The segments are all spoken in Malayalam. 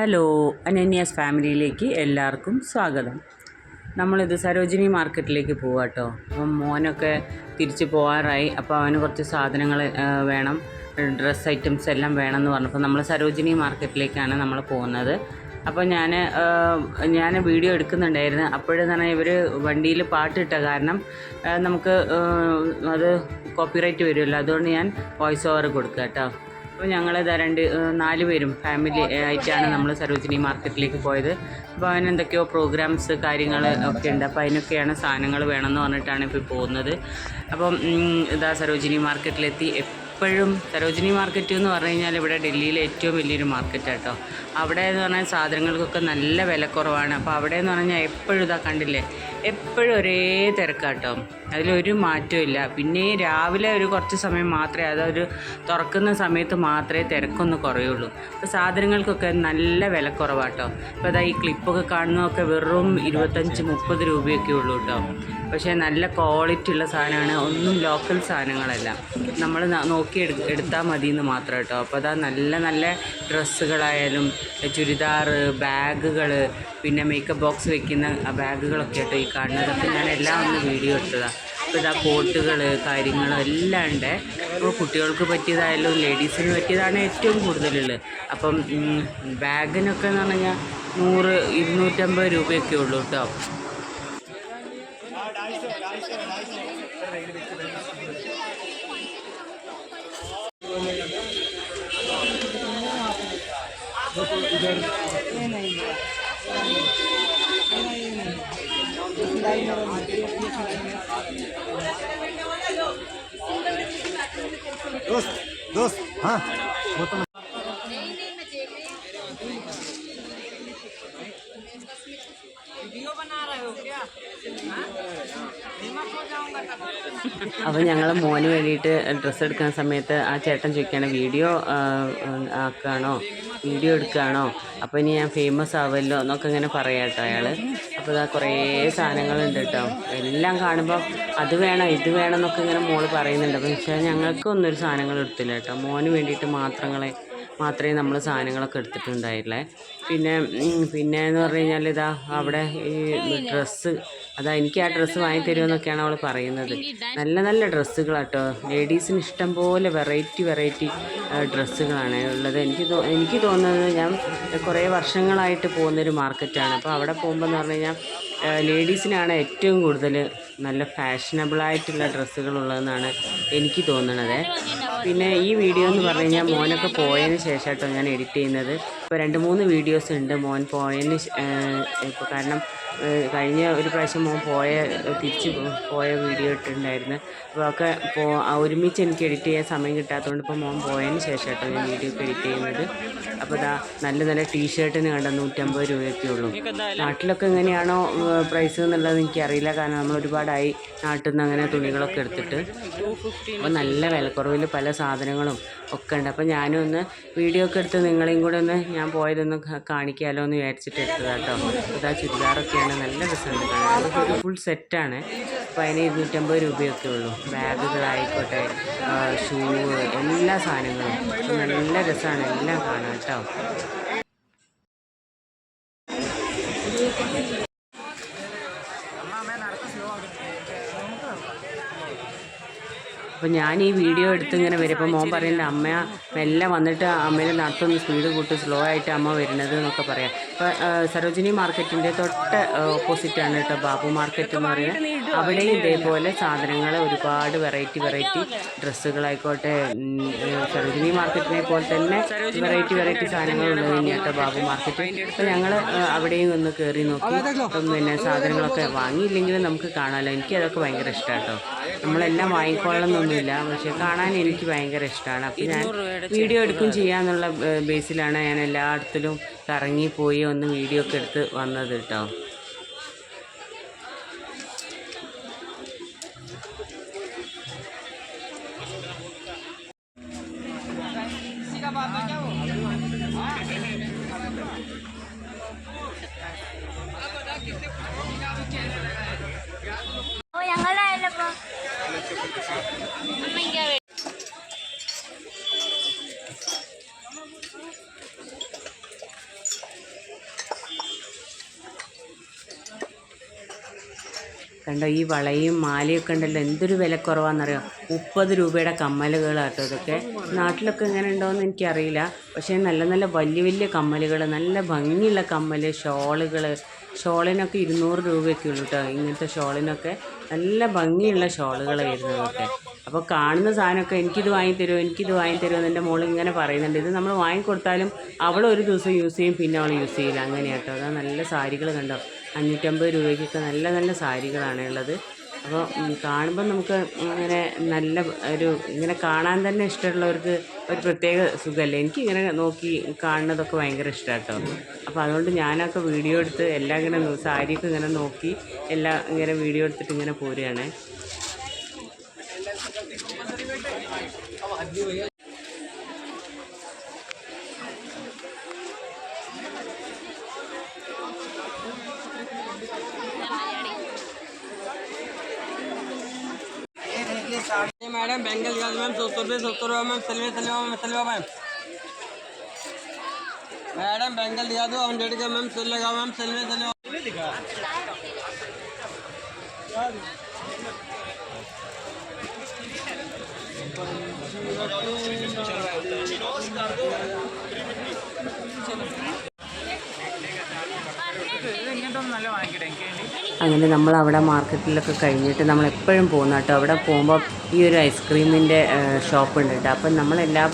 ഹലോ അനന്യാസ് ഫാമിലിയിലേക്ക് എല്ലാവർക്കും സ്വാഗതം. നമ്മളിത് സരോജിനി മാർക്കറ്റിലേക്ക് പോവാം കേട്ടോ അപ്പം മോനൊക്കെ തിരിച്ച് പോകാറായി അപ്പോൾ അവന് കുറച്ച് സാധനങ്ങൾ വേണം. ഡ്രസ്സ് ഐറ്റംസ് എല്ലാം വേണമെന്ന് പറഞ്ഞപ്പോൾ നമ്മൾ സരോജിനി മാർക്കറ്റിലേക്കാണ് നമ്മൾ പോകുന്നത്. അപ്പോൾ ഞാൻ ഞാൻ വീഡിയോ എടുക്കുന്നുണ്ടായിരുന്നു. അപ്പോഴെന്ന് പറഞ്ഞാൽ ഇവർ വണ്ടിയിൽ പാട്ടിട്ട കാരണം നമുക്ക് അത് കോപ്പിറൈറ്റ് വരുമല്ലോ. അതുകൊണ്ട് ഞാൻ വോയിസ് ഓവർ കൊടുക്കുക കേട്ടോ അപ്പോൾ ഞങ്ങൾ ഇതാ രണ്ട് നാല് പേരും ഫാമിലി ആയിട്ടാണ് നമ്മൾ സരോജിനി മാർക്കറ്റിലേക്ക് പോയത്. അപ്പോൾ അതിന് എന്തൊക്കെയോ പ്രോഗ്രാംസ് കാര്യങ്ങൾ ഒക്കെ ഉണ്ട്. അപ്പോൾ അതിനൊക്കെയാണ് സാധനങ്ങൾ വേണമെന്ന് പറഞ്ഞിട്ടാണ് ഇപ്പോൾ പോകുന്നത് അപ്പം ഇതാ സരോജിനി മാർക്കറ്റിലെത്തി. എപ്പോഴും സരോജിനി മാർക്കറ്റ് എന്ന് പറഞ്ഞു കഴിഞ്ഞാൽ ഇവിടെ ഡൽഹിയിലെ ഏറ്റവും വലിയൊരു മാർക്കറ്റാട്ടോ അവിടെ എന്ന് പറഞ്ഞാൽ സാധനങ്ങൾക്കൊക്കെ നല്ല വിലക്കുറവാണ് അപ്പോൾ അവിടെ എന്ന് പറഞ്ഞാൽ എപ്പോഴും ഇതാ കണ്ടില്ലേ? എപ്പോഴും ഒരേ തിരക്കാട്ടോ. അതിലൊരു മാറ്റവും ഇല്ല. പിന്നെ രാവിലെ ഒരു കുറച്ച് സമയം മാത്രമേ അതൊരു തുറക്കുന്ന സമയത്ത് മാത്രമേ തിരക്കൊന്ന് കുറയുള്ളൂ. അപ്പോൾ സാധനങ്ങൾക്കൊക്കെ നല്ല വിലക്കുറവാട്ടോ അപ്പോൾ അതാ ഈ ക്ലിപ്പൊക്കെ കാണുന്നതൊക്കെ വെറും ഇരുപത്തഞ്ച് മുപ്പത് രൂപയൊക്കെ ഉള്ളൂ കേട്ടോ. പക്ഷേ നല്ല ക്വാളിറ്റി ഉള്ള സാധനമാണ്. ഒന്നും ലോക്കൽ സാധനങ്ങളല്ല. നമ്മൾ നോക്കി എടു എടുത്താൽ മതി എന്ന് മാത്രം കേട്ടോ. അപ്പോൾ അതാ നല്ല നല്ല ഡ്രസ്സുകളായാലും ചുരിദാർ ബാഗുകൾ പിന്നെ മേക്കപ്പ് ബോക്സ് വെക്കുന്ന ബാഗുകളൊക്കെ കേട്ടോ ഈ കാണുന്നത്. അപ്പം ഞാൻ എല്ലാം ഒന്ന് വീഡിയോ എടുത്തതാണ് അപ്പോൾ ഇതാ കോട്ടുകൾ കാര്യങ്ങൾ എല്ലാം ഉണ്ട്. അപ്പോൾ കുട്ടികൾക്ക് പറ്റിയതായാലും ലേഡീസിന് പറ്റിയതാണ് ഏറ്റവും കൂടുതലുള്ളത്. അപ്പം ബാഗിനൊക്കെ എന്ന് പറഞ്ഞു കഴിഞ്ഞാൽ നൂറ് ഇരുന്നൂറ്റമ്പത് രൂപയൊക്കെ ഉള്ളൂ കേട്ടോ. दोस्त दोस्त हाँ वो तो അപ്പോൾ ഞങ്ങൾ മോന് വേണ്ടിയിട്ട് ഡ്രസ്സ് എടുക്കുന്ന സമയത്ത് ആ ചേട്ടൻ ചോദിക്കുകയാണ് വീഡിയോ ആക്കുകയാണോ വീഡിയോ എടുക്കുകയാണോ അപ്പോൾ ഇനി ഞാൻ ഫേമസ് ആവുമല്ലോ എന്നൊക്കെ ഇങ്ങനെ പറയാം കേട്ടോ അയാൾ അപ്പോൾ ഇതാ കുറേ സാധനങ്ങളുണ്ട് കേട്ടോ. എല്ലാം കാണുമ്പോൾ അത് വേണം ഇത് വേണം എന്നൊക്കെ ഇങ്ങനെ മോൾ പറയുന്നുണ്ട്. പക്ഷേ ഒരു സാധനങ്ങൾ എടുത്തില്ല കേട്ടോ. മോന് വേണ്ടിയിട്ട് മാത്രങ്ങളെ മാത്രമേ നമ്മൾ സാധനങ്ങളൊക്കെ എടുത്തിട്ടുണ്ടായില്ലേ പിന്നെ പിന്നെ എന്ന് പറഞ്ഞു കഴിഞ്ഞാൽ ഇതാ അവിടെ ഈ ഡ്രസ്സ് അതാ എനിക്ക് ആ ഡ്രസ്സ് വാങ്ങി തരുമെന്നൊക്കെയാണ് അവൾ പറയുന്നത്. നല്ല നല്ല ഡ്രസ്സുകളാട്ടോ. ലേഡീസിന് ഇഷ്ടം പോലെ വെറൈറ്റി വെറൈറ്റി ഡ്രസ്സുകളാണ് ഉള്ളത്. എനിക്ക് എനിക്ക് തോന്നുന്നത് ഞാൻ കുറേ വർഷങ്ങളായിട്ട് പോകുന്നൊരു മാർക്കറ്റാണ്. അപ്പോൾ അവിടെ പോകുമ്പോൾ എന്ന് പറഞ്ഞു കഴിഞ്ഞാൽ ലേഡീസിനാണ് ഏറ്റവും കൂടുതൽ നല്ല ഫാഷനബിളായിട്ടുള്ള ഡ്രസ്സുകളുള്ളതെന്നാണ് എനിക്ക് തോന്നുന്നത് പിന്നെ ഈ വീഡിയോ എന്ന് പറഞ്ഞു കഴിഞ്ഞാൽ മോനൊക്കെ പോയതിന് ശേഷം ഞാൻ എഡിറ്റ് ചെയ്യുന്നത്. ഇപ്പോൾ രണ്ട് മൂന്ന് വീഡിയോസ് ഉണ്ട്. മോൻ പോയതിന് ഇപ്പോൾ കാരണം കഴിഞ്ഞ ഒരു പ്രാവശ്യം മോൻ പോയ തിരിച്ച് പോയ വീഡിയോ ഇട്ടിട്ടുണ്ടായിരുന്നു. അപ്പോൾ ഒക്കെ ആ ഒരുമിച്ച് എനിക്ക് എഡിറ്റ് ചെയ്യാൻ സമയം കിട്ടാത്തതുകൊണ്ട് ഇപ്പോൾ മോൻ പോയതിന് ശേഷം കേട്ടോ ഞാൻ വീഡിയോ ഒക്കെ എഡിറ്റ് ചെയ്യുന്നത്. അപ്പോൾ ഇതാ നല്ല നല്ല ടീഷർട്ടിന് കണ്ട? നൂറ്റമ്പത് രൂപയൊക്കെ ഉള്ളൂ നാട്ടിലൊക്കെ എങ്ങനെയാണോ പ്രൈസ് എന്നുള്ളത് എനിക്കറിയില്ല കാരണം നമ്മൾ ഒരുപാടായി നാട്ടിൽ നിന്ന് അങ്ങനെ തുണികളൊക്കെ എടുത്തിട്ട്. അപ്പോൾ നല്ല വിലക്കുറവിൽ പല സാധനങ്ങളും ഒക്കെ ഉണ്ട്. അപ്പോൾ ഞാനും ഒന്ന് വീഡിയോ ഒക്കെ എടുത്ത് നിങ്ങളെയും കൂടെ ഒന്ന് ഞാൻ പോയതൊന്ന് കാണിക്കാമല്ലോ എന്ന് വിചാരിച്ചിട്ട് എടുത്തതാണ് കേട്ടോ ഇതാ ചുരിദാറൊക്കെയാണ് നല്ല രസമുണ്ട് കാണാൻ. ഒരു ഫുൾ സെറ്റാണ് അപ്പോൾ അതിന് ഇരുന്നൂറ്റമ്പത് രൂപയൊക്കെ ഉള്ളൂ. ബാഗുകളായിക്കോട്ടെ ഷൂ എല്ലാ സാധനങ്ങളും. നല്ല രസമാണ് എല്ലാം കാണാം കേട്ടോ അപ്പോൾ ഞാൻ ഈ വീഡിയോ എടുത്ത് ഇങ്ങനെ വരും. അപ്പോൾ മോൻ പറയുന്നത് അമ്മ മെല്ലെ വന്നിട്ട് അമ്മയിൽ നടത്തൊന്ന്. സ്പീഡ് കൂട്ടി സ്ലോ ആയിട്ട് അമ്മ വരുന്നത് എന്നൊക്കെ പറയാം. അപ്പോൾ സരോജിനി മാർക്കറ്റിന്റെ തൊട്ട് ഓപ്പോസിറ്റാണ് കേട്ടോ ബാബു മാർക്കറ്റ് എന്ന് പറയുന്നത്. അവിടെയും ഇതേപോലെ സാധനങ്ങൾ ഒരുപാട് വെറൈറ്റി വെറൈറ്റി ഡ്രസ്സുകളായിക്കോട്ടെ സരോജിനി മാർക്കറ്റിനെ പോലെ തന്നെ വെറൈറ്റി വെറൈറ്റി സാധനങ്ങൾ ഉള്ളത് തന്നെയാട്ടോ കേട്ടോ ബാബു മാർക്കറ്റ്. അപ്പോൾ ഞങ്ങൾ അവിടെയും ഒന്ന് കയറി നോക്കി. അപ്പം പിന്നെ സാധനങ്ങളൊക്കെ വാങ്ങിയില്ലെങ്കിലും നമുക്ക് കാണാമല്ലോ എനിക്ക് അതൊക്കെ ഭയങ്കര ഇഷ്ടമാട്ടോ കേട്ടോ നമ്മളെല്ലാം വാങ്ങിക്കൊള്ളണമെന്നൊന്നുമില്ല പക്ഷെ കാണാൻ എനിക്ക് ഭയങ്കര ഇഷ്ടമാണ് അപ്പോൾ ഞാൻ വീഡിയോ എടുക്കും ചെയ്യാമെന്നുള്ള ബേസിലാണ് ഞാൻ എല്ലായിടത്തിലും കറങ്ങി പോയി ഒന്ന് വീഡിയോ ഒക്കെ എടുത്ത് വന്നത് കേട്ടോ. കണ്ടോ ഈ വളയും മാലയൊക്കെ ഉണ്ടല്ലോ എന്തൊരു വില വിലക്കുറവാണെന്നറിയോ മുപ്പത് രൂപയുടെ കമ്മലുകളാട്ടോ ഇതൊക്കെ. നാട്ടിലൊക്കെ എങ്ങനെ ഉണ്ടോയെന്ന് എനിക്കറിയില്ല. പക്ഷേ നല്ല നല്ല വലിയ വലിയ കമ്മലുകൾ നല്ല ഭംഗിയുള്ള കമ്മൽ ഷോളുകൾ ഷോളിനൊക്കെ ഇരുന്നൂറ് രൂപയൊക്കെ ഉള്ളൂ കേട്ടോ ഇങ്ങനത്തെ ഷോളിനൊക്കെ. നല്ല ഭംഗിയുള്ള ഷോളുകൾ വരുന്നതൊക്കെ. അപ്പോൾ കാണുന്ന സാധനമൊക്കെ എനിക്കിത് വാങ്ങി തരുമോ എനിക്കിത് വാങ്ങി തരുമോ എന്ന് എന്റെ മോൾ ഇങ്ങനെ പറയുന്നുണ്ട്. ഇത് നമ്മൾ വാങ്ങിക്കൊടുത്താലും അവൾ ഒരു ദിവസം യൂസ് ചെയ്യും പിന്നെ അവൾ യൂസ് ചെയ്യില്ല. അങ്ങനെ കേട്ടോ അതാ നല്ല സാരികൾ കണ്ടോ. അഞ്ഞൂറ്റമ്പത് രൂപയ്ക്കൊക്കെ നല്ല നല്ല സാരികളാണ് ഉള്ളത് അപ്പോൾ കാണുമ്പോൾ നമുക്ക് ഇങ്ങനെ നല്ല ഒരു ഇങ്ങനെ കാണാൻ തന്നെ ഇഷ്ടമുള്ളവർക്ക് ഒരു പ്രത്യേക സുഖമല്ലേ? എനിക്ക് ഇങ്ങനെ നോക്കി കാണുന്നതൊക്കെ ഭയങ്കര ഇഷ്ടമാണ് കേട്ടോ അപ്പോൾ അതുകൊണ്ട് ഞാനൊക്കെ വീഡിയോ എടുത്ത് എല്ലാം ഇങ്ങനെ സാരിയൊക്കെ ഇങ്ങനെ നോക്കി എല്ലാം ഇങ്ങനെ വീഡിയോ എടുത്തിട്ട് ഇങ്ങനെ പോരുകയാണ്. मैडम बेंगलगंज मैम सौ सौ रुपये सौ सौ रुपये मैम सलवा सलवा मैम सलवा मैम। मैडम बैंगल दिखा दो हंड्रेड का मैम सिल लगा मैम सिल में सिल ഇങ്ങോട്ടൊന്നും അങ്ങനെ നമ്മൾ അവിടെ മാർക്കറ്റിലൊക്കെ കഴിഞ്ഞിട്ട് നമ്മൾ എപ്പോഴും പോകുന്ന കേട്ടോ. അവിടെ പോകുമ്പോൾ ഈ ഒരു ഐസ്ക്രീമിന്റെ ഷോപ്പ് ഉണ്ട് കേട്ടോ. അപ്പം നമ്മളെല്ലാ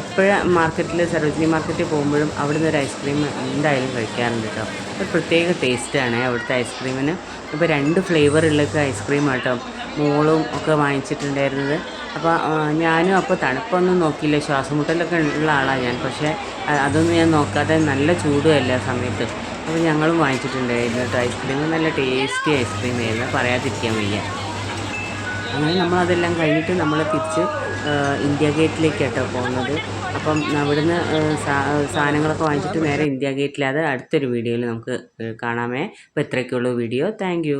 എപ്പോഴും മാർക്കറ്റിൽ സരോജിനി മാർക്കറ്റിൽ പോകുമ്പോഴും അവിടുന്ന് ഒരു ഐസ്ക്രീം എന്തായാലും കഴിക്കാറുണ്ട് കേട്ടോ. ഒരു പ്രത്യേക ടേസ്റ്റാണ് അവിടുത്തെ ഐസ്ക്രീമിന് ഇപ്പോൾ രണ്ട് ഫ്ലേവറുള്ളൊക്കെ ഐസ്ക്രീം കേട്ടോ. മോളും ഒക്കെ വാങ്ങിച്ചിട്ടുണ്ടായിരുന്നത്. അപ്പോൾ ഞാനും അപ്പോൾ തണുപ്പൊന്നും നോക്കിയില്ല. ശ്വാസമുട്ടലൊക്കെ ഉള്ള ആളാണ് ഞാൻ. പക്ഷേ അതൊന്നും ഞാൻ നോക്കാതെ നല്ല ചൂടുമല്ല സമയത്ത്. അപ്പോൾ ഞങ്ങളും വാങ്ങിച്ചിട്ടുണ്ടായിരുന്നു കേട്ടോ. ഐസ്ക്രീം നല്ല ടേസ്റ്റി ഐസ്ക്രീം ആയിരുന്നു. പറയാതിരിക്കാൻ വയ്യ. അങ്ങനെ നമ്മളതെല്ലാം കഴിഞ്ഞിട്ട് നമ്മൾ തിരിച്ച് ഇന്ത്യ ഗേറ്റിലേക്ക് കേട്ടോ പോകുന്നത്. അപ്പം അവിടുന്ന് സാധനങ്ങളൊക്കെ വാങ്ങിച്ചിട്ട് നേരെ ഇന്ത്യ ഗേറ്റിൽ അത് അടുത്തൊരു വീഡിയോയിൽ നമുക്ക് കാണാമേ. അപ്പോൾ ഇത്രയൊക്കെയുള്ളൂ വീഡിയോ. താങ്ക്